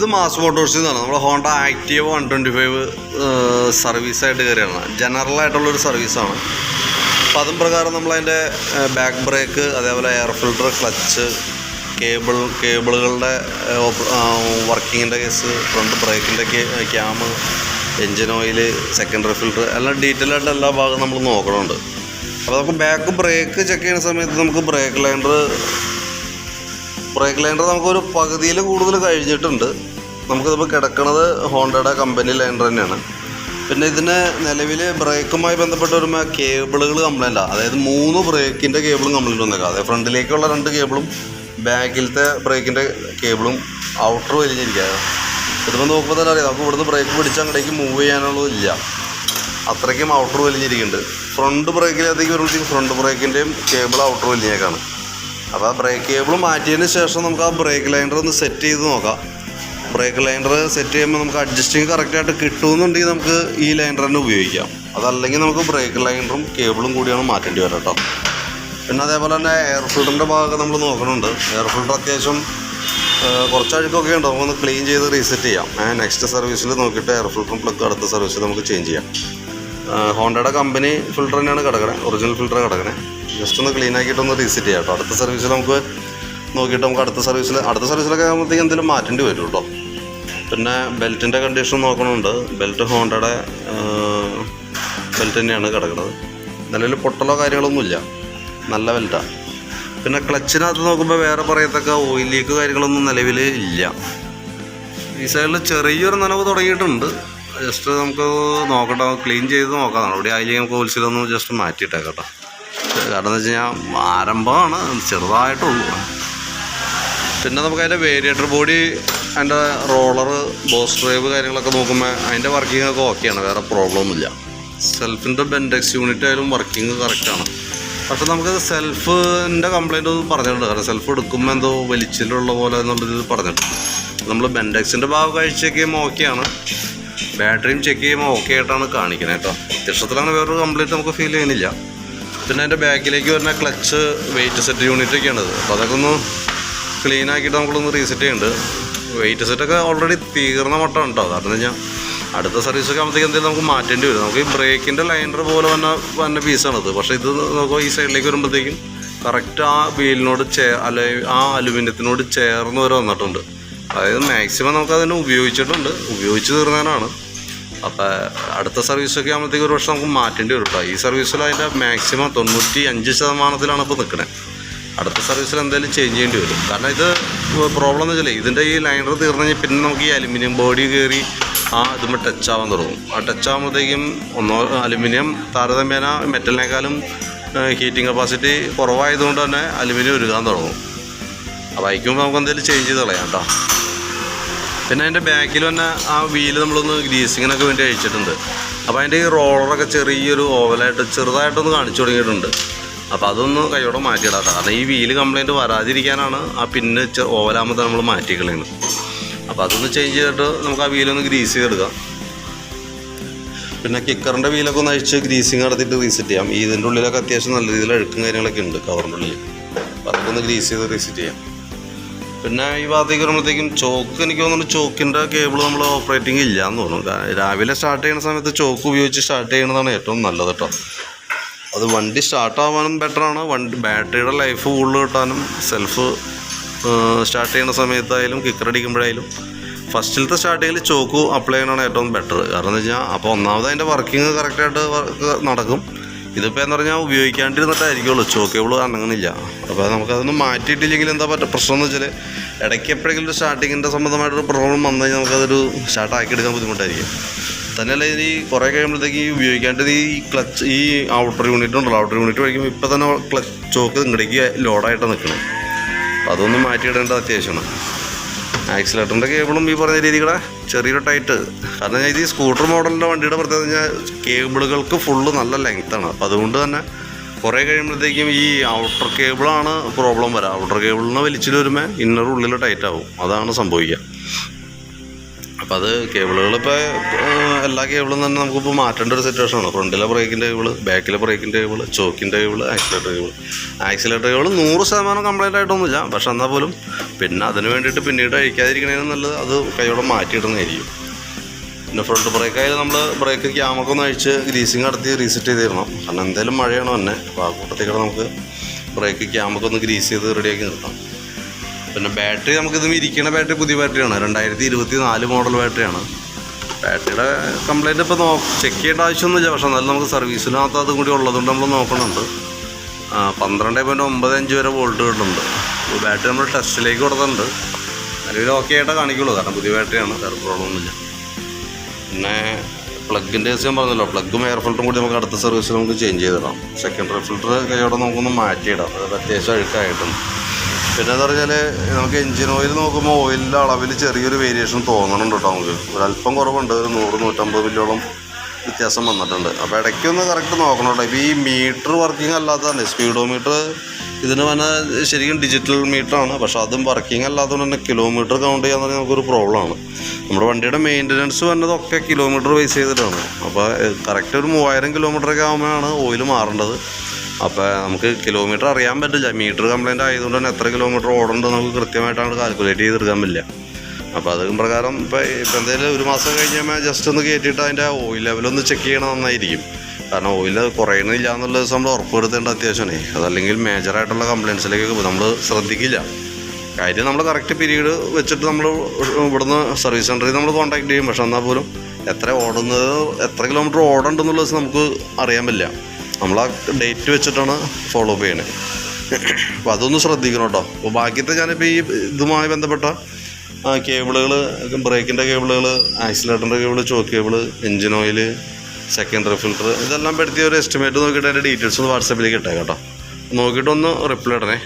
ഇത് മാസ് മോട്ടോഴ്സിൽ നിന്നാണ് നമ്മൾ Honda Activa one twenty five സർവീസായിട്ട് കയറിയാണ്. ജനറൽ ആയിട്ടുള്ളൊരു സർവീസാണ്. അപ്പം അതും പ്രകാരം നമ്മളതിന്റെ ബാക്ക് ബ്രേക്ക് അതേപോലെ എയർ ഫിൽട്ടർ ക്ലച്ച് കേബിൾ കേബിളുകളുടെ വർക്കിങ്ങിന്റെ case front ബ്രേക്കിന്റെ cam engine oil secondary filter എല്ലാം ഡീറ്റെയിൽ ആയിട്ട് എല്ലാ ഭാഗവും നമ്മൾ നോക്കണമുണ്ട് അപ്പോൾ നമുക്ക് ബാക്ക് ബ്രേക്ക് ചെക്ക് ചെയ്യുന്ന സമയത്ത് നമുക്ക് ബ്രേക്ക് ലൈൻഡർ ബ്രേക്ക് ലൈൻഡർ നമുക്കൊരു പകുതിയിൽ കൂടുതൽ കഴിഞ്ഞിട്ടുണ്ട്. നമുക്കിതിപ്പോൾ കിടക്കുന്നത് ഹോണ്ടയുടെ കമ്പനി ലൈൻ തന്നെയാണ്. പിന്നെ ഇതിന് നിലവിൽ ബ്രേക്കുമായി ബന്ധപ്പെട്ട് വരുമ്പോൾ കേബിളുകൾ കംപ്ലൈന്റ് അതായത് മൂന്ന് ബ്രേക്കിന്റെ കേബിളും കംപ്ലൈന്റ് വന്നേക്കാം. അതായത് ഫ്രണ്ടിലേക്കുള്ള രണ്ട് കേബിളും ബാക്കിലത്തെ ബ്രേക്കിന്റെ കേബിളും ഔട്ടർ വലിഞ്ഞിരിക്കുക ഇതിപ്പോൾ നോക്കുമ്പോൾ തന്നെ അറിയാം. നമുക്ക് ഇവിടുന്ന് ബ്രേക്ക് പിടിച്ച് അങ്ങോട്ടേക്ക് മൂവ് ചെയ്യാനുള്ളതില്ല അത്രയ്ക്കും ഔട്ടർ വലിഞ്ഞിരിക്കുന്നുണ്ട്. ഫ്രണ്ട് ബ്രേക്കിലേക്ക് വരുമ്പോഴത്തേക്കും ഫ്രണ്ട് ബ്രേക്കിന്റെയും കേബിൾ ഔട്ടർ വലിഞ്ഞേക്കാണ്. അപ്പോൾ ആ ബ്രേക്ക് കേബിൾ മാറ്റിയതിന് ശേഷം നമുക്ക് ആ ബ്രേക്ക് ലൈൻഡർ ഒന്ന് സെറ്റ് ചെയ്ത് നോക്കാം. ബ്രേക്ക് ലൈൻഡർ സെറ്റ് ചെയ്യുമ്പോൾ നമുക്ക് അഡ്ജസ്റ്റിങ് കറക്റ്റായിട്ട് കിട്ടുമെന്നുണ്ടെങ്കിൽ നമുക്ക് ഈ ലൈൻഡർ തന്നെ ഉപയോഗിക്കാം. അതല്ലെങ്കിൽ നമുക്ക് ബ്രേക്ക് ലൈൻഡറും കേബിളും കൂടിയാണ് മാറ്റേണ്ടി വരാം കേട്ടോ. പിന്നെ അതേപോലെ തന്നെ എയർ ഫിൽറ്ററിന്റെ ഭാഗം നമ്മൾ നോക്കണുണ്ട്. എയർ ഫിൽറ്റർ അത്യാവശ്യം കുറച്ച് അഴുക്കൊക്കെ ഉണ്ട്. നമുക്കൊന്ന് ക്ലീൻ ചെയ്ത് റീസെറ്റ് ചെയ്യാം. നെക്സ്റ്റ് സർവീസിൽ നോക്കിയിട്ട് എയർ ഫിൽറ്ററും പ്ലഗ് അടുത്ത സർവീസിൽ നമുക്ക് ചേഞ്ച് ചെയ്യാം. ഹോണ്ടയുടെ കമ്പനി ഫിൽറ്റർ തന്നെയാണ് കിടക്കണേ. ഒറിജിനൽ ഫിൽറ്റർ കിടക്കണേ. ജസ്റ്റ് ഒന്ന് ക്ലീൻ ആക്കിയിട്ട് ഒന്ന് റീസെറ്റ് ചെയ്യാം കേട്ടോ. അടുത്ത സർവീസിൽ നമുക്ക് നോക്കിയിട്ട് നമുക്ക് അടുത്ത സർവീസിൽ അടുത്ത സർവീസിലൊക്കെ ആകുമ്പോഴത്തേക്ക് എന്തെങ്കിലും മാറ്റേണ്ടി വരും കേട്ടോ പിന്നെ ബെൽറ്റിന്റെ കണ്ടീഷൻ നോക്കണമുണ്ട് ബെൽറ്റ് ഹോണ്ടയുടെ ബെൽറ്റ് തന്നെയാണ് കിടക്കുന്നത്. നിലവിൽ പൊട്ടലോ കാര്യങ്ങളൊന്നുമില്ല നല്ല ബെൽറ്റാണ് പിന്നെ ക്ലച്ചിനകത്ത് നോക്കുമ്പോൾ വേറെ പറയത്തക്ക ഓയിൽ ലീക്ക് കാര്യങ്ങളൊന്നും നിലവിൽ ഇല്ല. ഈ സൈഡിൽ ചെറിയൊരു നനവ് തുടങ്ങിയിട്ടുണ്ട്. ജസ്റ്റ് നമുക്ക് നോക്കട്ടെ ക്ലീൻ ചെയ്ത് നോക്കാം. ഇവിടെ ആയില്ലെങ്കിൽ നമുക്ക് ഹോൾസെയിലൊന്ന് ജസ്റ്റ് മാറ്റിയിട്ടേക്കാം കേട്ടോ കാരണം എന്ന് വെച്ച് കഴിഞ്ഞാൽ ആരംഭമാണ് ചെറുതായിട്ടുള്ളൂ പിന്നെ നമുക്ക് അതിന്റെ വേരിയേറ്റർ ബോഡി അതിന്റെ റോളർ ബോസ് ഡ്രൈവ് കാര്യങ്ങളൊക്കെ നോക്കുമ്പോൾ അതിന്റെ വർക്കിംഗ് ഒക്കെ ഓക്കെയാണ് വേറെ പ്രോബ്ലം ഒന്നുമില്ല. സെൽഫിന്റെ ബെൻഡെക്സ് യൂണിറ്റ് ആയാലും വർക്കിംഗ് കറക്റ്റാണ് പക്ഷെ നമുക്കത് സെൽഫിന്റെ കംപ്ലൈന്റ് പറഞ്ഞിട്ടുണ്ട്. കാരണം സെൽഫ് എടുക്കുമ്പോൾ എന്തോ വലിച്ചിലുള്ള പോലെ എന്നുള്ളത് പറഞ്ഞിട്ടുണ്ട്. നമ്മൾ ബെൻഡെക്സിന്റെ ഭാഗം ചെക്ക് ചെയ്യുമ്പോൾ ഓക്കെയാണ് ബാറ്ററിയും ചെക്ക് ചെയ്യുമ്പോൾ ഓക്കെ ആയിട്ടാണ് കാണിക്കുന്നത് കേട്ടോ അത്യാവശ്യത്തിലാണ് വേറൊരു കംപ്ലൈന്റ് നമുക്ക് ഫീൽ ചെയ്യുന്നില്ല. പിന്നെ അതിന്റെ ബാക്കിലേക്ക് വരുന്ന ക്ലച്ച് വെയിറ്റ് സെറ്റ് യൂണിറ്റ് ഒക്കെയാണിത് അപ്പോൾ അതൊക്കെ ഒന്ന് ക്ലീൻ ആക്കിയിട്ട് നമ്മളൊന്ന് റീസെറ്റ് ചെയ്യുന്നുണ്ട് വെയിറ്റ് സെറ്റൊക്കെ ഓൾറെഡി തീർന്ന മട്ടം ഉണ്ടോ കാരണം വെച്ചാൽ അടുത്ത സർവീസൊക്കെ ആകുമ്പോഴത്തേക്ക് എന്തെങ്കിലും നമുക്ക് മാറ്റേണ്ടി വരും. നമുക്ക് ഈ ബ്രേക്കിന്റെ ലൈനർ പോലെ തന്നെ വന്ന പീസാണത് പക്ഷേ ഇത് നമുക്ക് ഈ സൈഡിലേക്ക് വരുമ്പോഴത്തേക്കും കറക്റ്റ് ആ വീലിനോട് ചേ അല്ലെ ആ അലുമിനിയത്തിനോട് ചേർന്ന് വരെ വന്നിട്ടുണ്ട്. അതായത് മാക്സിമം നമുക്ക് അതിനെ ഉപയോഗിച്ചിട്ടുണ്ട്. ഉപയോഗിച്ച് തീർന്നതിനാണ്. അപ്പോൾ അടുത്ത സർവീസൊക്കെ ആകുമ്പോഴത്തേക്ക് ഒരു പക്ഷേ നമുക്ക് മാറ്റേണ്ടി വരും കേട്ടോ ഈ സർവീസിൽ അതിന്റെ മാക്സിമം തൊണ്ണൂറ്റി അഞ്ച് ശതമാനത്തിലാണ് ഇപ്പോൾ നിൽക്കുന്നത് അടുത്ത സർവീസിൽ എന്തായാലും ചേഞ്ച് ചെയ്യേണ്ടി വരും. കാരണം ഇത് പ്രോബ്ലം എന്ന് വെച്ചാൽ ഇതിന്റെ ഈ ലൈനർ തീർന്നു കഴിഞ്ഞാൽ പിന്നെ നമുക്ക് ഈ അലുമിനിയം ബോഡി കയറി ആ ഇതുമ്പോൾ ടച്ച് ആവാൻ തുടങ്ങും. ആ ടച്ച് ആകുമ്പോഴത്തേക്കും ഒന്നോ അലുമിനിയം താരതമ്യേന മെറ്റലിനേക്കാളും ഹീറ്റിംഗ് കപ്പാസിറ്റി കുറവായതുകൊണ്ട് തന്നെ അലുമിനിയം ഉരുകാൻ തുടങ്ങും. അപ്പോൾ അയക്കുമ്പോൾ നമുക്ക് എന്തെങ്കിലും ചേഞ്ച് ചെയ്ത് കളയാം കേട്ടോ. പിന്നെ അതിന്റെ ബാക്കിൽ തന്നെ ആ വീൽ നമ്മളൊന്ന് ഗ്രീസിങ്ങിനൊക്കെ വേണ്ടി അഴിച്ചിട്ടുണ്ട്. അപ്പോൾ അതിന്റെ ഈ റോളറൊക്കെ ചെറിയൊരു ഓവലായിട്ട് ചെറുതായിട്ടൊന്ന് കാണിച്ചു തുടങ്ങിയിട്ടുണ്ട്. അപ്പോൾ അതൊന്ന് കൈയോടെ മാറ്റിയിടാം. കാരണം ഈ വീൽ കംപ്ലൈന്റ് വരാതിരിക്കാനാണ് ആ പിന്നെ ഓവലാമത്തെ നമ്മൾ മാറ്റിക്കളയുന്നത് അപ്പോൾ അതൊന്ന് ചേഞ്ച് ചെയ്തിട്ട് നമുക്ക് ആ വീലൊന്ന് ഗ്രീസ് ചെയ്തെടുക്കാം. പിന്നെ കിക്കറിന്റെ വീലൊക്കെ ഒന്ന് അഴിച്ച് ഗ്രീസിങ് നടത്തിയിട്ട് റീസെറ്റ് ചെയ്യാം. ഇതിന്റെ ഉള്ളിലൊക്കെ അത്യാവശ്യം നല്ല രീതിയിൽ അഴുക്കും കാര്യങ്ങളൊക്കെ ഉണ്ട് കവറിന്റെ ഉള്ളിൽ അപ്പോൾ അതൊക്കെ ഒന്ന് ഗ്രീസ് ചെയ്ത് റീസെറ്റ് ചെയ്യാം. പിന്നെ ഈ ഭാഗത്തേക്ക് വരുമ്പോഴത്തേക്കും ചോക്ക് എനിക്ക് തോന്നുന്നു ചോക്കിന്റെ കേബിൾ നമ്മൾ ഓപ്പറേറ്റിംഗ് ഇല്ല എന്ന് തോന്നുന്നു രാവിലെ സ്റ്റാർട്ട് ചെയ്യുന്ന സമയത്ത് ചോക്ക് ഉപയോഗിച്ച് സ്റ്റാർട്ട് ചെയ്യുന്നതാണ് ഏറ്റവും നല്ലത് കേട്ടോ അത് വണ്ടി സ്റ്റാർട്ടാവാനും ബെറ്ററാണ് വണ്ടി ബാറ്ററിയുടെ ലൈഫ് കൂടുതൽ കിട്ടാനും സെൽഫ് സ്റ്റാർട്ട് ചെയ്യുന്ന സമയത്തായാലും കിക്കർ അടിക്കുമ്പോഴായാലും ഫസ്റ്റിലത്തെ സ്റ്റാർട്ടിങ്ങിൽ ചോക്ക് അപ്ലൈ ചെയ്യണമാണ് ഏറ്റവും ബെറ്റർ കാരണം എന്ന് വെച്ചാൽ അപ്പോൾ ഒന്നാമത് അതിന്റെ വർക്കിംഗ് കറക്റ്റായിട്ട് നടക്കും. ഇതിപ്പോൾ എന്ന് പറഞ്ഞാൽ ഉപയോഗിക്കാണ്ടിരുന്നിട്ടായിരിക്കുള്ളൂ. ചോക്കേബിൾ അനങ്ങുന്നില്ല. അപ്പോൾ നമുക്കതൊന്നും മാറ്റിയിട്ടില്ലെങ്കിൽ എന്താ പറ്റുക പ്രശ്നം എന്ന് വെച്ചാൽ ഇടയ്ക്ക് എപ്പോഴെങ്കിലും ഒരു സ്റ്റാർട്ടിങ്ങിന്റെ സംബന്ധമായിട്ടൊരു പ്രോബ്ലം വന്നു കഴിഞ്ഞാൽ നമുക്കതൊരു സ്റ്റാർട്ട് ആക്കി എടുക്കാൻ ബുദ്ധിമുട്ടായിരിക്കും. തന്നെയല്ല ഇത് ഈ കുറേ കഴിയുമ്പോഴത്തേക്ക് ഈ ഉപയോഗിക്കാണ്ടത് ഈ ക്ലച്ച് ഈ ഔട്ടർ യൂണിറ്റ് ഉണ്ടല്ലോ ഔട്ടർ യൂണിറ്റ് വഴിക്കുമ്പോൾ ഇപ്പോൾ തന്നെ ക്ലച്ച് ചോക്ക് ഇങ്ങടേക്ക് ലോഡായിട്ട് നിൽക്കണം അപ്പോൾ അതൊന്ന് മാറ്റിയിടേണ്ടത് അത്യാവശ്യമാണ്. ആക്സിലേറ്ററിന്റെ കേബിളും ഈ പറഞ്ഞ രീതികളെ ചെറിയൊരു ടൈറ്റ് കാരണം ഇത് ഈ സ്കൂട്ടർ മോഡലിന്റെ വണ്ടിയുടെ പ്രത്യേകത കഴിഞ്ഞാൽ കേബിളുകൾക്ക് ഫുള്ള് നല്ല ലെങ്ത്താണ് അപ്പോൾ അതുകൊണ്ട് തന്നെ കുറേ കഴിയുമ്പോഴത്തേക്കും ഈ ഔട്ടർ കേബിളാണ് പ്രോബ്ലം വരാം. ഔട്ടർ കേബിളിന് വലിച്ചിൽ വരുമ്പോൾ ഇന്നർ ഉള്ളിൽ ടൈറ്റ് ആവും. അതാണ് സംഭവിക്കുക അപ്പം അത് കേബിളുകൾ ഇപ്പോൾ എല്ലാ കേബിളും തന്നെ നമുക്കിപ്പോൾ മാറ്റേണ്ട ഒരു സിറ്റുവേഷൻ ആണ്. ഫ്രണ്ടിലെ ബ്രേക്കിന്റെ കേബിൾ ബാക്കിലെ ബ്രേക്കിന്റെ cable ചോക്കിന്റെ cable accelerator cable accelerator cable നൂറ് ശതമാനം കംപ്ലൈന്റ് ആയിട്ടൊന്നുമില്ല. പക്ഷെ എന്നാൽ പോലും പിന്നെ അതിന് വേണ്ടിയിട്ട് പിന്നീട് അഴിക്കാതിരിക്കണേനും നല്ലത് അത് കൈയോടെ മാറ്റിയിടുന്നതായിരിക്കും. പിന്നെ ഫ്രണ്ട് ബ്രേക്കായാലും നമ്മൾ ബ്രേക്ക് ക്യാമൊക്കെ ഒന്ന് അഴിച്ച് ഗ്രീസിങ് നടത്തി റീസെറ്റ് ചെയ്ത് തരണം കാരണം എന്തായാലും മഴയാണ് തന്നെ അപ്പോൾ ആ കൂട്ടത്തിൽ നമുക്ക് ബ്രേക്ക് ക്യാമൊക്കെ ഒന്ന് ഗ്രീസ് ചെയ്ത് റെഡിയാക്കി നിർത്താം. പിന്നെ ബാറ്ററി നമുക്കിത് ഇരിക്കുന്ന ബാറ്ററി പുതിയ ബാറ്ററിയാണ് രണ്ടായിരത്തി ഇരുപത്തി നാല് മോഡൽ ബാറ്ററിയാണ് ബാറ്ററിയുടെ കംപ്ലൈന്റ് ഇപ്പോൾ നോ ചെക്ക് ചെയ്യേണ്ട ആവശ്യമൊന്നുമില്ല. പക്ഷെ എന്നാലും നമുക്ക് സർവീസിനകത്ത് അതും കൂടി ഉള്ളതുകൊണ്ട് നമ്മൾ നോക്കുന്നുണ്ട്. പന്ത്രണ്ട് പോയിന്റ് ഒമ്പത് അഞ്ച് വരെ വോൾട്ട് കിട്ടുന്നുണ്ട്. ബാറ്ററി നമ്മൾ ടെസ്റ്റിലേക്ക് കൊടുത്തിട്ടുണ്ട്. നിലവിൽ ഓക്കെ ആയിട്ടേ കാണിക്കുള്ളൂ. കാരണം പുതിയ ബാറ്ററിയാണ് വേറെ പ്രോബ്ലം ഒന്നുമില്ല. പിന്നെ പ്ലഗിന്റെ കേസ് ഞാൻ പറഞ്ഞല്ലോ പ്ലഗും എയർ ഫിൽറ്ററും കൂടി നമുക്ക് അടുത്ത സർവീസിൽ നമുക്ക് ചേഞ്ച് ചെയ്തിടാം സെക്കൻഡറി ഫിൽറ്റർ കൈയോടെ നമുക്കൊന്ന് മാറ്റിയിടാം. അത് അത്യാവശ്യം അഴുക്കായിട്ടുണ്ട് പിന്നെ എന്താ പറഞ്ഞാൽ നമുക്ക് എഞ്ചിൻ ഓയിൽ നോക്കുമ്പോൾ ഓയിലിന്റെ അളവിൽ ചെറിയൊരു വേരിയേഷൻ തോന്നണുണ്ട് കേട്ടോ നമുക്ക്. ഒരല്പം കുറവുണ്ട് ഒരു നൂറ് നൂറ്റമ്പത് മില്യോളം വ്യത്യാസം വന്നിട്ടുണ്ട്. അപ്പോൾ ഇടയ്ക്ക് ഒന്ന് കറക്റ്റ് നോക്കണം കേട്ടോ ഇപ്പോൾ ഈ മീറ്റർ വർക്കിംഗ് അല്ലാത്തതാണ് സ്പീഡോ മീറ്റർ ഇതിന് വന്ന ശരിക്കും ഡിജിറ്റൽ മീറ്ററാണ് പക്ഷെ അതും വർക്കിംഗ് അല്ലാത്തതുകൊണ്ട് തന്നെ കിലോമീറ്റർ കൗണ്ട് ചെയ്യാന്ന് പറഞ്ഞാൽ നമുക്കൊരു പ്രോബ്ലമാണ് നമ്മുടെ വണ്ടിയുടെ മെയിന്റനൻസ് വന്നതൊക്കെ കിലോമീറ്റർ ബേസ് ചെയ്തിട്ടാണ്. അപ്പോൾ കറക്റ്റ് ഒരു മൂവായിരം കിലോമീറ്ററൊക്കെ ആകുമ്പോഴാണ് ഓയിൽ മാറേണ്ടത്. അപ്പോൾ നമുക്ക് കിലോമീറ്റർ അറിയാൻ പറ്റില്ല. മീറ്റർ കംപ്ലൈന്റ് ആയതുകൊണ്ട് തന്നെ എത്ര കിലോമീറ്റർ ഓടേണ്ടത് നമുക്ക് കൃത്യമായിട്ടാണ് കാൽക്കുലേറ്റ് ചെയ്തെടുക്കാൻ പറ്റില്ല. അപ്പോൾ അത് പ്രകാരം ഇപ്പോൾ ഇപ്പം എന്തെങ്കിലും ഒരു മാസം കഴിഞ്ഞ് ജസ്റ്റ് ഒന്ന് കയറ്റിയിട്ട് അതിന്റെ ഓയിൽ ലെവലൊന്ന് ചെക്ക് ചെയ്യണം നന്നായിരിക്കും. കാരണം ഓയിൽ കുറയണില്ല എന്നുള്ള ദിവസം നമ്മൾ ഉറപ്പുവരുത്തേണ്ട അത്യാവശ്യമാണ്. അതല്ലെങ്കിൽ മേജറായിട്ടുള്ള കംപ്ലയിൻസിലേക്ക് നമ്മൾ ശ്രദ്ധിക്കില്ല. കാര്യം നമ്മൾ കറക്റ്റ് പീരീഡ് വെച്ചിട്ട് നമ്മൾ ഇവിടുന്ന് സർവീസ് സെന്ററിൽ നമ്മൾ കോൺടാക്ട് ചെയ്യും. പക്ഷെ എന്നാൽ പോലും എത്ര ഓടുന്നത് എത്ര കിലോമീറ്റർ ഓടണ്ടെന്നുള്ള ദിവസം നമുക്ക് അറിയാൻ പറ്റില്ല. നമ്മൾ ആ ഡേറ്റ് വെച്ചിട്ടാണ് ഫോളോ അപ്പ് ചെയ്യണേ. അപ്പോൾ അതൊന്ന് ശ്രദ്ധിക്കണം കേട്ടോ. അപ്പോൾ ബാക്കിയത്തെ ഞാനിപ്പോൾ ഈ ഇതുമായി ബന്ധപ്പെട്ട കേബിളുകൾ ബ്രേക്കിന്റെ കേബിളുകൾ ആക്സിലേറ്ററിന്റെ cable choke cable engine oil secondary filter ഇതെല്ലാം പെടുത്തിയ ഒരു എസ്റ്റിമേറ്റ് നോക്കിയിട്ട് അതിന്റെ ഡീറ്റെയിൽസ് ഒന്ന് വാട്സാപ്പിലേക്ക് ഇട്ടേക്കാം കേട്ടോ. നോക്കിയിട്ടൊന്ന് റിപ്ലൈ ഇടണേ.